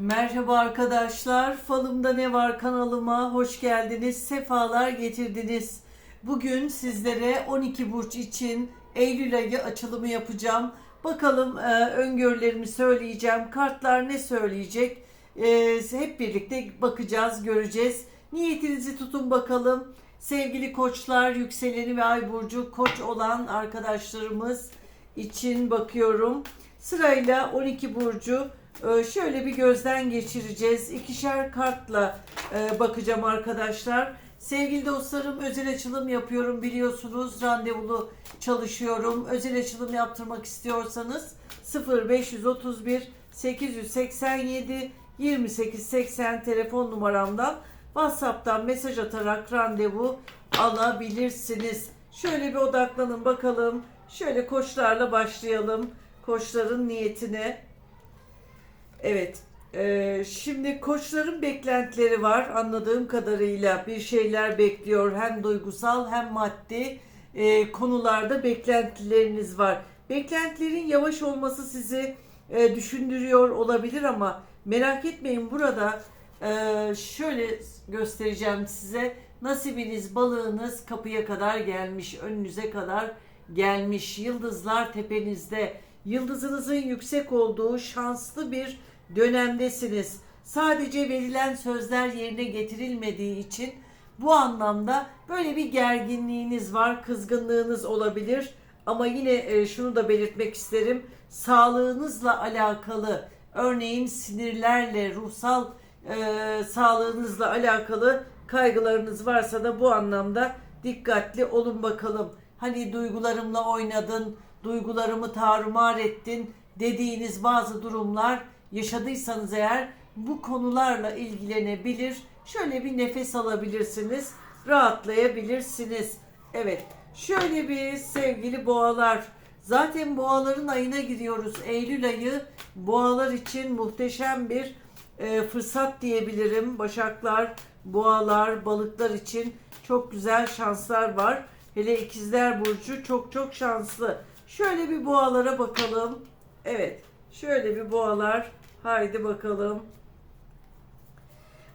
Merhaba arkadaşlar. Falımda ne var kanalıma hoş geldiniz. Sefalar getirdiniz. Bugün sizlere 12 burç için Eylül ayı açılımı yapacağım. Bakalım e, öngörülerimi söyleyeceğim. Kartlar ne söyleyecek? E, hep birlikte bakacağız, göreceğiz. Niyetinizi tutun bakalım. Sevgili koçlar, yükseleni ve ay burcu koç olan arkadaşlarımız için bakıyorum. Sırayla 12 burcu şöyle bir gözden geçireceğiz. İkişer kartla e, bakacağım arkadaşlar. Sevgili dostlarım özel açılım yapıyorum biliyorsunuz. Randevulu çalışıyorum. Özel açılım yaptırmak istiyorsanız 0531 887 2880 telefon numaramdan WhatsApp'tan mesaj atarak randevu alabilirsiniz. Şöyle bir odaklanın bakalım. Şöyle koçlarla başlayalım. Koçların niyetine. Evet. Ee, şimdi koçların beklentileri var. Anladığım kadarıyla bir şeyler bekliyor. Hem duygusal hem maddi e, konularda beklentileriniz var. Beklentilerin yavaş olması sizi e, düşündürüyor olabilir ama merak etmeyin burada e, şöyle göstereceğim size. Nasibiniz balığınız kapıya kadar gelmiş önünüze kadar gelmiş. Yıldızlar tepenizde yıldızınızın yüksek olduğu şanslı bir dönemdesiniz. Sadece verilen sözler yerine getirilmediği için bu anlamda böyle bir gerginliğiniz var, kızgınlığınız olabilir. Ama yine e, şunu da belirtmek isterim. Sağlığınızla alakalı, örneğin sinirlerle, ruhsal e, sağlığınızla alakalı kaygılarınız varsa da bu anlamda dikkatli olun bakalım. Hani duygularımla oynadın, duygularımı tarumar ettin dediğiniz bazı durumlar yaşadıysanız eğer bu konularla ilgilenebilir. Şöyle bir nefes alabilirsiniz. Rahatlayabilirsiniz. Evet. Şöyle bir sevgili boğalar. Zaten boğaların ayına giriyoruz. Eylül ayı boğalar için muhteşem bir e, fırsat diyebilirim. Başaklar, boğalar, balıklar için çok güzel şanslar var. Hele ikizler burcu çok çok şanslı. Şöyle bir boğalara bakalım. Evet. Şöyle bir boğalar. Haydi bakalım.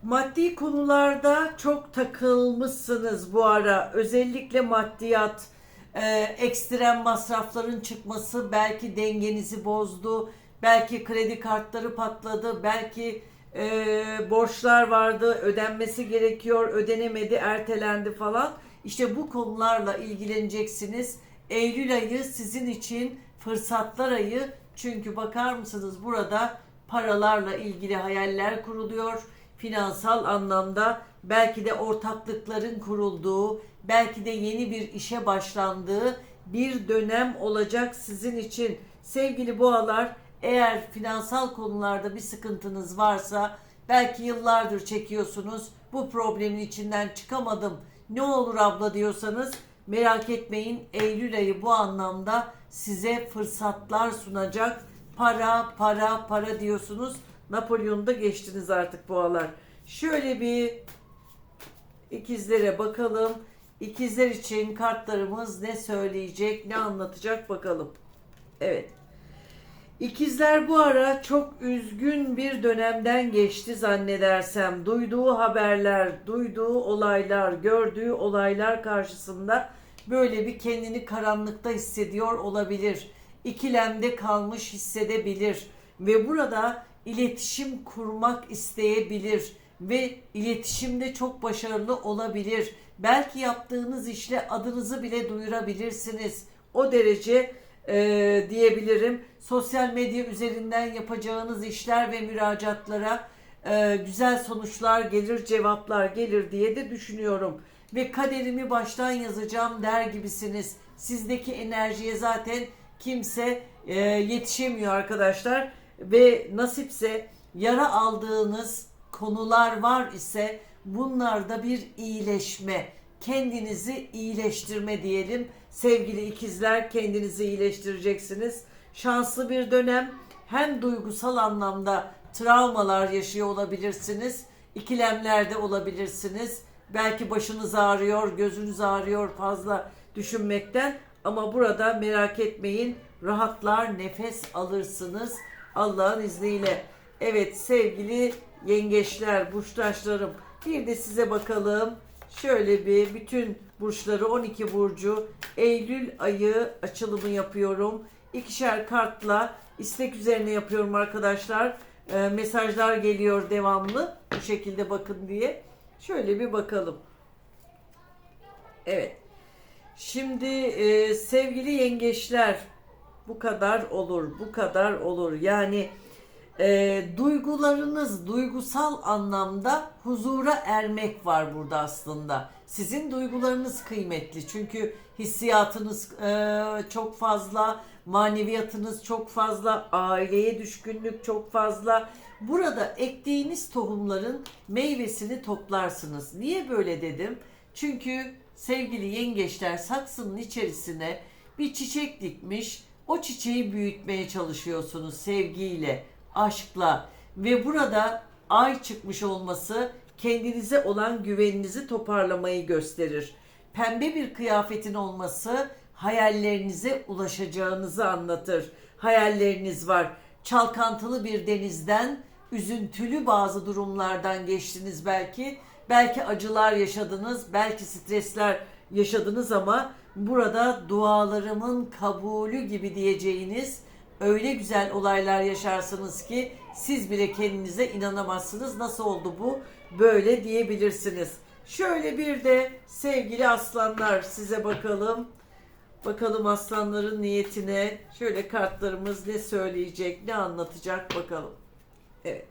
Maddi konularda çok takılmışsınız bu ara. Özellikle maddiyat, e, ekstrem masrafların çıkması belki dengenizi bozdu. Belki kredi kartları patladı. Belki e, borçlar vardı, ödenmesi gerekiyor, ödenemedi, ertelendi falan. İşte bu konularla ilgileneceksiniz. Eylül ayı sizin için fırsatlar ayı. Çünkü bakar mısınız burada paralarla ilgili hayaller kuruluyor. Finansal anlamda belki de ortaklıkların kurulduğu, belki de yeni bir işe başlandığı bir dönem olacak sizin için. Sevgili boğalar, eğer finansal konularda bir sıkıntınız varsa, belki yıllardır çekiyorsunuz, bu problemin içinden çıkamadım, ne olur abla diyorsanız merak etmeyin Eylül ayı bu anlamda size fırsatlar sunacak. Para, para, para diyorsunuz. Napolyon'da geçtiniz artık boğalar. Şöyle bir ikizlere bakalım. İkizler için kartlarımız ne söyleyecek, ne anlatacak bakalım. Evet. İkizler bu ara çok üzgün bir dönemden geçti zannedersem. Duyduğu haberler, duyduğu olaylar, gördüğü olaylar karşısında böyle bir kendini karanlıkta hissediyor olabilir. İkilemde kalmış hissedebilir ve burada iletişim kurmak isteyebilir ve iletişimde çok başarılı olabilir. Belki yaptığınız işle adınızı bile duyurabilirsiniz. O derece e, diyebilirim. Sosyal medya üzerinden yapacağınız işler ve müracaatlara e, güzel sonuçlar gelir, cevaplar gelir diye de düşünüyorum. Ve kaderimi baştan yazacağım der gibisiniz. Sizdeki enerjiye zaten kimse e, yetişemiyor arkadaşlar. Ve nasipse yara aldığınız konular var ise bunlarda bir iyileşme, kendinizi iyileştirme diyelim. Sevgili ikizler kendinizi iyileştireceksiniz. Şanslı bir dönem. Hem duygusal anlamda travmalar yaşıyor olabilirsiniz. İkilemlerde olabilirsiniz. Belki başınız ağrıyor, gözünüz ağrıyor fazla düşünmekten. Ama burada merak etmeyin rahatlar, nefes alırsınız Allah'ın izniyle. Evet sevgili yengeçler, burçtaşlarım. Bir de size bakalım. Şöyle bir bütün burçları 12 burcu Eylül ayı açılımı yapıyorum. İkişer kartla istek üzerine yapıyorum arkadaşlar. Ee, mesajlar geliyor devamlı. Bu şekilde bakın diye. Şöyle bir bakalım. Evet. Şimdi e, sevgili yengeçler bu kadar olur, bu kadar olur. Yani e, duygularınız duygusal anlamda huzura ermek var burada aslında. Sizin duygularınız kıymetli çünkü hissiyatınız e, çok fazla, maneviyatınız çok fazla, aileye düşkünlük çok fazla. Burada ektiğiniz tohumların meyvesini toplarsınız. Niye böyle dedim? Çünkü sevgili yengeçler saksının içerisine bir çiçek dikmiş. O çiçeği büyütmeye çalışıyorsunuz sevgiyle, aşkla ve burada ay çıkmış olması kendinize olan güveninizi toparlamayı gösterir. Pembe bir kıyafetin olması hayallerinize ulaşacağınızı anlatır. Hayalleriniz var. Çalkantılı bir denizden, üzüntülü bazı durumlardan geçtiniz belki. Belki acılar yaşadınız, belki stresler yaşadınız ama burada dualarımın kabulü gibi diyeceğiniz öyle güzel olaylar yaşarsınız ki siz bile kendinize inanamazsınız. Nasıl oldu bu? Böyle diyebilirsiniz. Şöyle bir de sevgili aslanlar size bakalım. Bakalım aslanların niyetine. Şöyle kartlarımız ne söyleyecek, ne anlatacak bakalım. Evet.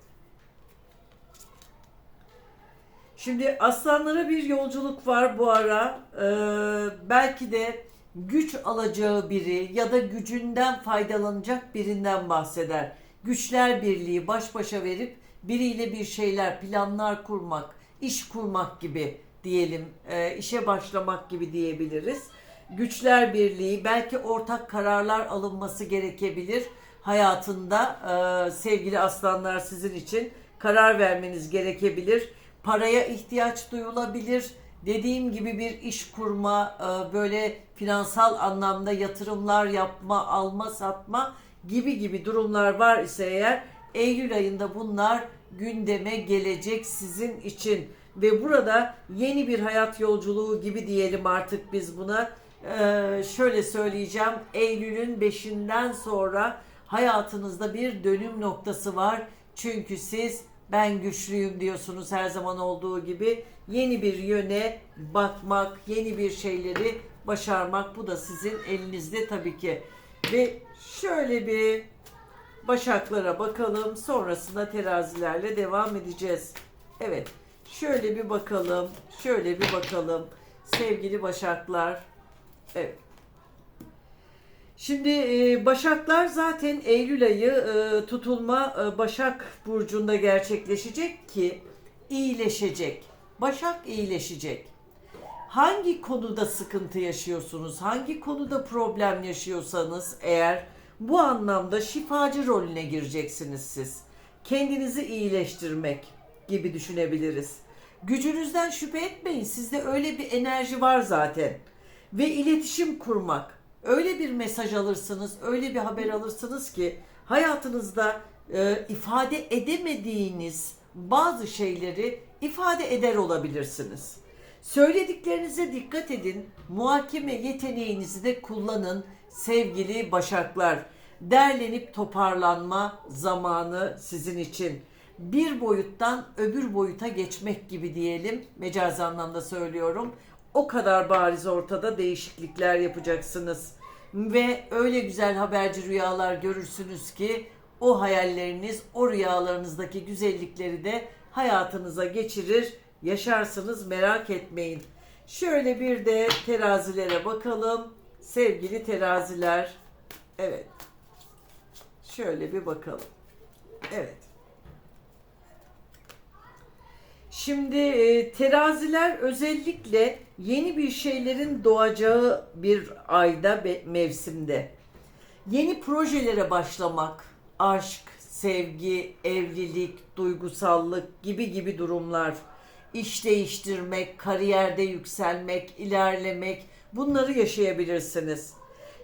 Şimdi aslanlara bir yolculuk var bu ara. Ee, belki de güç alacağı biri ya da gücünden faydalanacak birinden bahseder. Güçler birliği baş başa verip biriyle bir şeyler, planlar kurmak, iş kurmak gibi diyelim, e, işe başlamak gibi diyebiliriz. Güçler birliği, belki ortak kararlar alınması gerekebilir hayatında e, sevgili aslanlar sizin için karar vermeniz gerekebilir. Paraya ihtiyaç duyulabilir. Dediğim gibi bir iş kurma, e, böyle finansal anlamda yatırımlar yapma, alma, satma gibi gibi durumlar var ise eğer Eylül ayında bunlar gündeme gelecek sizin için ve burada yeni bir hayat yolculuğu gibi diyelim artık biz buna. Ee, şöyle söyleyeceğim Eylül'ün 5'inden sonra hayatınızda bir dönüm noktası var. Çünkü siz ben güçlüyüm diyorsunuz her zaman olduğu gibi. Yeni bir yöne bakmak, yeni bir şeyleri başarmak bu da sizin elinizde tabii ki. Ve şöyle bir başaklara bakalım. Sonrasında terazilerle devam edeceğiz. Evet. Şöyle bir bakalım. Şöyle bir bakalım. Sevgili başaklar. Evet. Şimdi e, Başaklar zaten Eylül ayı e, tutulma e, Başak Burcu'nda gerçekleşecek ki iyileşecek. Başak iyileşecek. Hangi konuda sıkıntı yaşıyorsunuz, hangi konuda problem yaşıyorsanız eğer bu anlamda şifacı rolüne gireceksiniz siz. Kendinizi iyileştirmek gibi düşünebiliriz. Gücünüzden şüphe etmeyin. Sizde öyle bir enerji var zaten. Ve iletişim kurmak. Öyle bir mesaj alırsınız, öyle bir haber alırsınız ki hayatınızda e, ifade edemediğiniz bazı şeyleri ifade eder olabilirsiniz. Söylediklerinize dikkat edin. Muhakeme yeteneğinizi de kullanın sevgili başaklar. Derlenip toparlanma zamanı sizin için. Bir boyuttan öbür boyuta geçmek gibi diyelim. Mecazi anlamda söylüyorum. O kadar bariz ortada değişiklikler yapacaksınız. Ve öyle güzel haberci rüyalar görürsünüz ki o hayalleriniz, o rüyalarınızdaki güzellikleri de hayatınıza geçirir, yaşarsınız merak etmeyin. Şöyle bir de terazilere bakalım. Sevgili teraziler. Evet. Şöyle bir bakalım. Evet. Şimdi e, teraziler özellikle yeni bir şeylerin doğacağı bir ayda ve mevsimde. Yeni projelere başlamak, aşk, sevgi, evlilik, duygusallık gibi gibi durumlar, iş değiştirmek, kariyerde yükselmek, ilerlemek bunları yaşayabilirsiniz.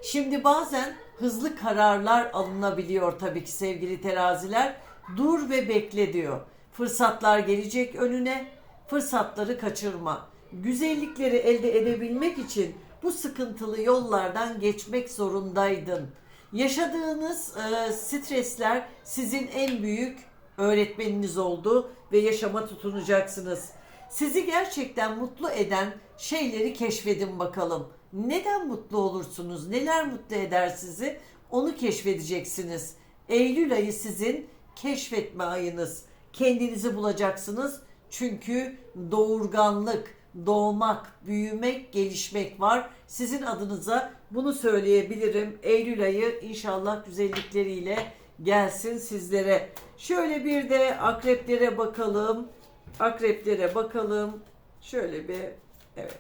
Şimdi bazen hızlı kararlar alınabiliyor tabii ki sevgili teraziler. Dur ve bekle diyor. Fırsatlar gelecek önüne. Fırsatları kaçırma. Güzellikleri elde edebilmek için bu sıkıntılı yollardan geçmek zorundaydın. Yaşadığınız e, stresler sizin en büyük öğretmeniniz oldu ve yaşama tutunacaksınız. Sizi gerçekten mutlu eden şeyleri keşfedin bakalım. Neden mutlu olursunuz? Neler mutlu eder sizi? Onu keşfedeceksiniz. Eylül ayı sizin keşfetme ayınız. Kendinizi bulacaksınız. Çünkü doğurganlık, doğmak, büyümek, gelişmek var. Sizin adınıza bunu söyleyebilirim. Eylül ayı inşallah güzellikleriyle gelsin sizlere. Şöyle bir de akreplere bakalım. Akreplere bakalım. Şöyle bir evet.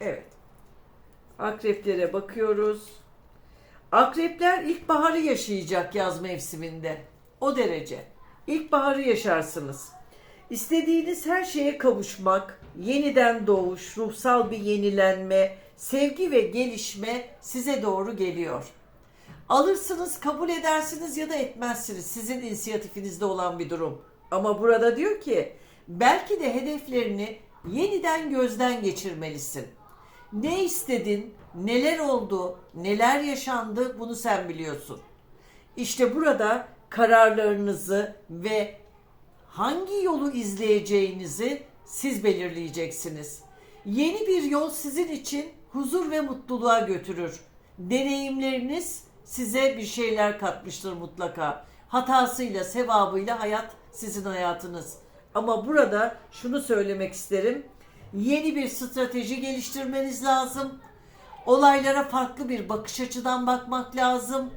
Evet. Akreplere bakıyoruz. Akrepler ilkbaharı yaşayacak yaz mevsiminde. O derece. İlkbaharı yaşarsınız. İstediğiniz her şeye kavuşmak, yeniden doğuş, ruhsal bir yenilenme, sevgi ve gelişme size doğru geliyor. Alırsınız, kabul edersiniz ya da etmezsiniz. Sizin inisiyatifinizde olan bir durum. Ama burada diyor ki belki de hedeflerini yeniden gözden geçirmelisin. Ne istedin, neler oldu, neler yaşandı bunu sen biliyorsun. İşte burada kararlarınızı ve hangi yolu izleyeceğinizi siz belirleyeceksiniz. Yeni bir yol sizin için huzur ve mutluluğa götürür. Deneyimleriniz size bir şeyler katmıştır mutlaka. Hatasıyla, sevabıyla hayat sizin hayatınız. Ama burada şunu söylemek isterim. Yeni bir strateji geliştirmeniz lazım. Olaylara farklı bir bakış açıdan bakmak lazım.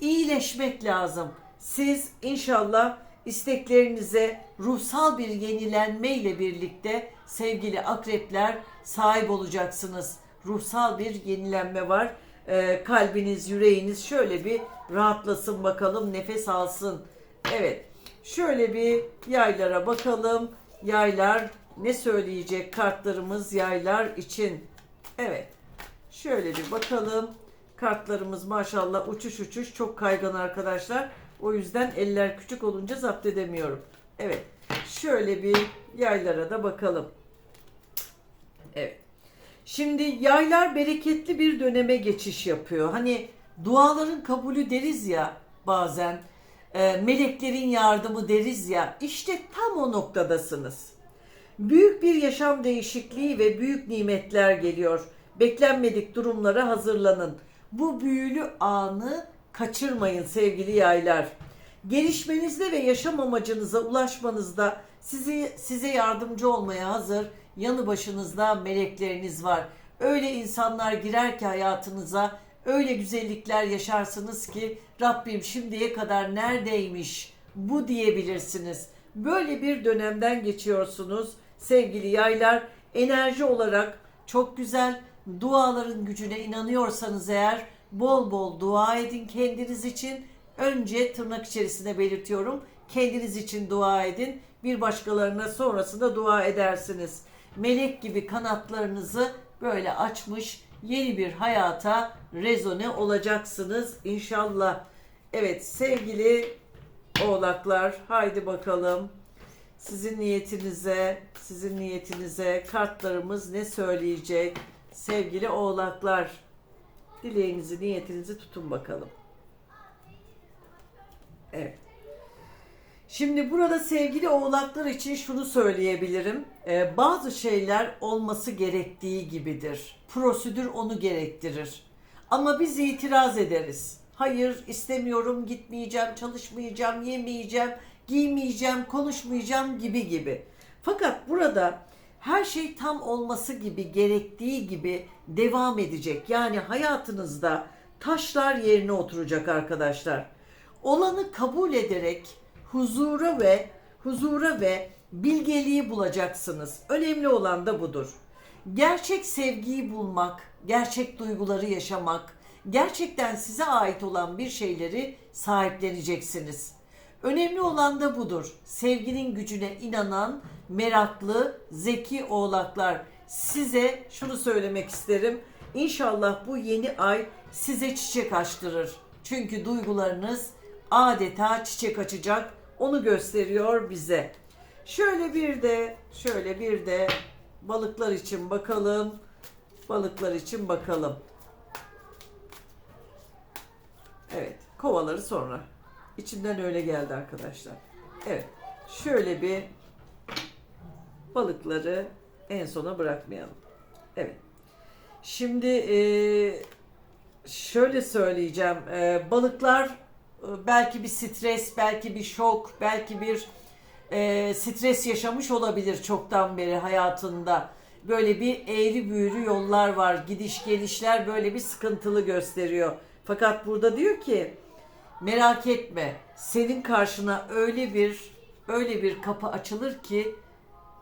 İyileşmek lazım. Siz inşallah isteklerinize ruhsal bir yenilenme ile birlikte sevgili akrepler sahip olacaksınız. Ruhsal bir yenilenme var. Ee, kalbiniz, yüreğiniz şöyle bir rahatlasın bakalım, nefes alsın. Evet. Şöyle bir yaylara bakalım. Yaylar ne söyleyecek kartlarımız yaylar için? Evet. Şöyle bir bakalım. Kartlarımız maşallah uçuş uçuş çok kaygan arkadaşlar. O yüzden eller küçük olunca zapt edemiyorum. Evet. Şöyle bir yaylara da bakalım. Evet. Şimdi yaylar bereketli bir döneme geçiş yapıyor. Hani duaların kabulü deriz ya bazen. e, meleklerin yardımı deriz ya. İşte tam o noktadasınız. Büyük bir yaşam değişikliği ve büyük nimetler geliyor. Beklenmedik durumlara hazırlanın. Bu büyülü anı kaçırmayın sevgili yaylar. Gelişmenizde ve yaşam amacınıza ulaşmanızda sizi size yardımcı olmaya hazır yanı başınızda melekleriniz var. Öyle insanlar girer ki hayatınıza öyle güzellikler yaşarsınız ki Rabbim şimdiye kadar neredeymiş bu diyebilirsiniz. Böyle bir dönemden geçiyorsunuz sevgili yaylar. Enerji olarak çok güzel. Duaların gücüne inanıyorsanız eğer bol bol dua edin kendiniz için. Önce tırnak içerisinde belirtiyorum. Kendiniz için dua edin. Bir başkalarına sonrasında dua edersiniz. Melek gibi kanatlarınızı böyle açmış yeni bir hayata rezone olacaksınız inşallah. Evet sevgili oğlaklar haydi bakalım. Sizin niyetinize, sizin niyetinize kartlarımız ne söyleyecek? Sevgili oğlaklar, dileğinizi, niyetinizi tutun bakalım. Evet. Şimdi burada sevgili oğlaklar için şunu söyleyebilirim. Ee, bazı şeyler olması gerektiği gibidir. Prosedür onu gerektirir. Ama biz itiraz ederiz. Hayır istemiyorum, gitmeyeceğim, çalışmayacağım, yemeyeceğim, giymeyeceğim, konuşmayacağım gibi gibi. Fakat burada her şey tam olması gibi, gerektiği gibi devam edecek. Yani hayatınızda taşlar yerine oturacak arkadaşlar. Olanı kabul ederek huzura ve huzura ve bilgeliği bulacaksınız. Önemli olan da budur. Gerçek sevgiyi bulmak, gerçek duyguları yaşamak, gerçekten size ait olan bir şeyleri sahipleneceksiniz. Önemli olan da budur. Sevginin gücüne inanan, meraklı, zeki oğlaklar. Size şunu söylemek isterim. İnşallah bu yeni ay size çiçek açtırır. Çünkü duygularınız adeta çiçek açacak. Onu gösteriyor bize. Şöyle bir de şöyle bir de balıklar için bakalım. Balıklar için bakalım. Evet, kovaları sonra. İçimden öyle geldi arkadaşlar. Evet, şöyle bir balıkları en sona bırakmayalım. Evet. Şimdi eee, şöyle söyleyeceğim. Eee, balıklar e, belki bir stres, belki bir şok, belki bir e, stres yaşamış olabilir çoktan beri hayatında. Böyle bir eğri büğrü yollar var. Gidiş gelişler böyle bir sıkıntılı gösteriyor. Fakat burada diyor ki merak etme. Senin karşına öyle bir öyle bir kapı açılır ki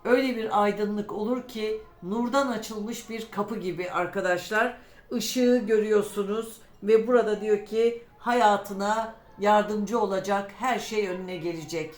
öyle bir aydınlık olur ki nurdan açılmış bir kapı gibi arkadaşlar. Işığı görüyorsunuz ve burada diyor ki hayatına yardımcı olacak her şey önüne gelecek.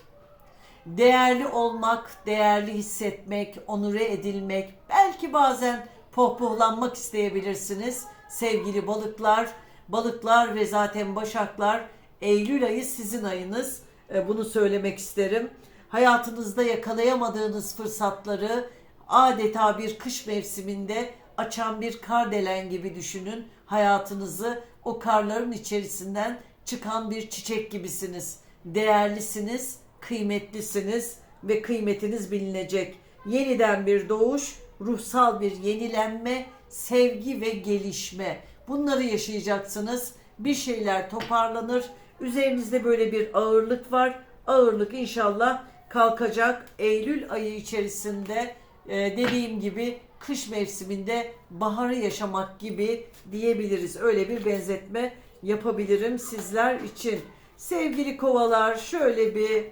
Değerli olmak, değerli hissetmek, onure edilmek, belki bazen pohpohlanmak isteyebilirsiniz. Sevgili balıklar, balıklar ve zaten başaklar Eylül ayı sizin ayınız. E, Bunu söylemek isterim. Hayatınızda yakalayamadığınız fırsatları adeta bir kış mevsiminde açan bir kardelen gibi düşünün. Hayatınızı o karların içerisinden çıkan bir çiçek gibisiniz. Değerlisiniz, kıymetlisiniz ve kıymetiniz bilinecek. Yeniden bir doğuş, ruhsal bir yenilenme, sevgi ve gelişme. Bunları yaşayacaksınız. Bir şeyler toparlanır. Üzerinizde böyle bir ağırlık var. Ağırlık inşallah kalkacak. Eylül ayı içerisinde e, dediğim gibi kış mevsiminde baharı yaşamak gibi diyebiliriz. Öyle bir benzetme yapabilirim sizler için. Sevgili kovalar şöyle bir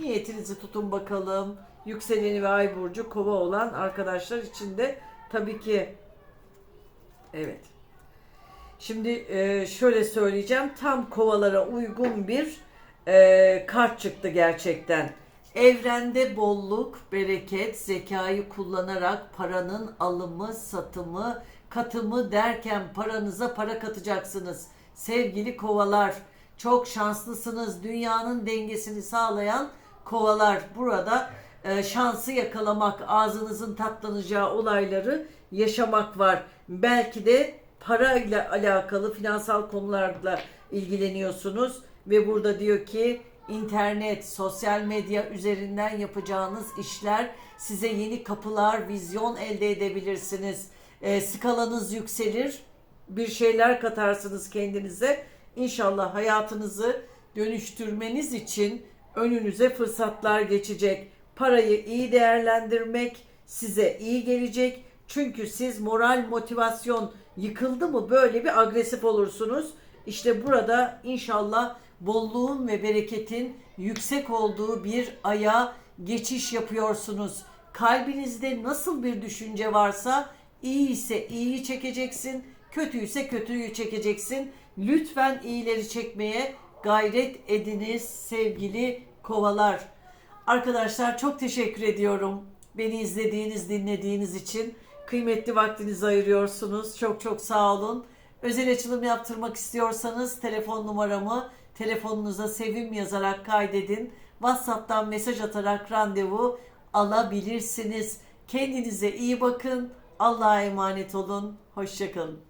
niyetinizi tutun bakalım. Yükseleni ve ay burcu kova olan arkadaşlar için de tabii ki evet. Şimdi e, şöyle söyleyeceğim. Tam kovalara uygun bir e, kart çıktı gerçekten. Evrende bolluk, bereket, zekayı kullanarak paranın alımı, satımı, katımı derken paranıza para katacaksınız. Sevgili kovalar, çok şanslısınız. Dünyanın dengesini sağlayan kovalar burada e, şansı yakalamak, ağzınızın tatlanacağı olayları yaşamak var. Belki de para ile alakalı finansal konularla ilgileniyorsunuz ve burada diyor ki internet, sosyal medya üzerinden yapacağınız işler size yeni kapılar, vizyon elde edebilirsiniz. E, skalanız yükselir, bir şeyler katarsınız kendinize. İnşallah hayatınızı dönüştürmeniz için önünüze fırsatlar geçecek. Parayı iyi değerlendirmek size iyi gelecek. Çünkü siz moral, motivasyon yıkıldı mı böyle bir agresif olursunuz. İşte burada inşallah bolluğun ve bereketin yüksek olduğu bir aya geçiş yapıyorsunuz. Kalbinizde nasıl bir düşünce varsa iyi ise iyiyi çekeceksin, kötü ise kötüyü çekeceksin. Lütfen iyileri çekmeye gayret ediniz sevgili kovalar. Arkadaşlar çok teşekkür ediyorum. Beni izlediğiniz, dinlediğiniz için kıymetli vaktinizi ayırıyorsunuz. Çok çok sağ olun. Özel açılım yaptırmak istiyorsanız telefon numaramı telefonunuza sevim yazarak kaydedin. WhatsApp'tan mesaj atarak randevu alabilirsiniz. Kendinize iyi bakın. Allah'a emanet olun. Hoşçakalın.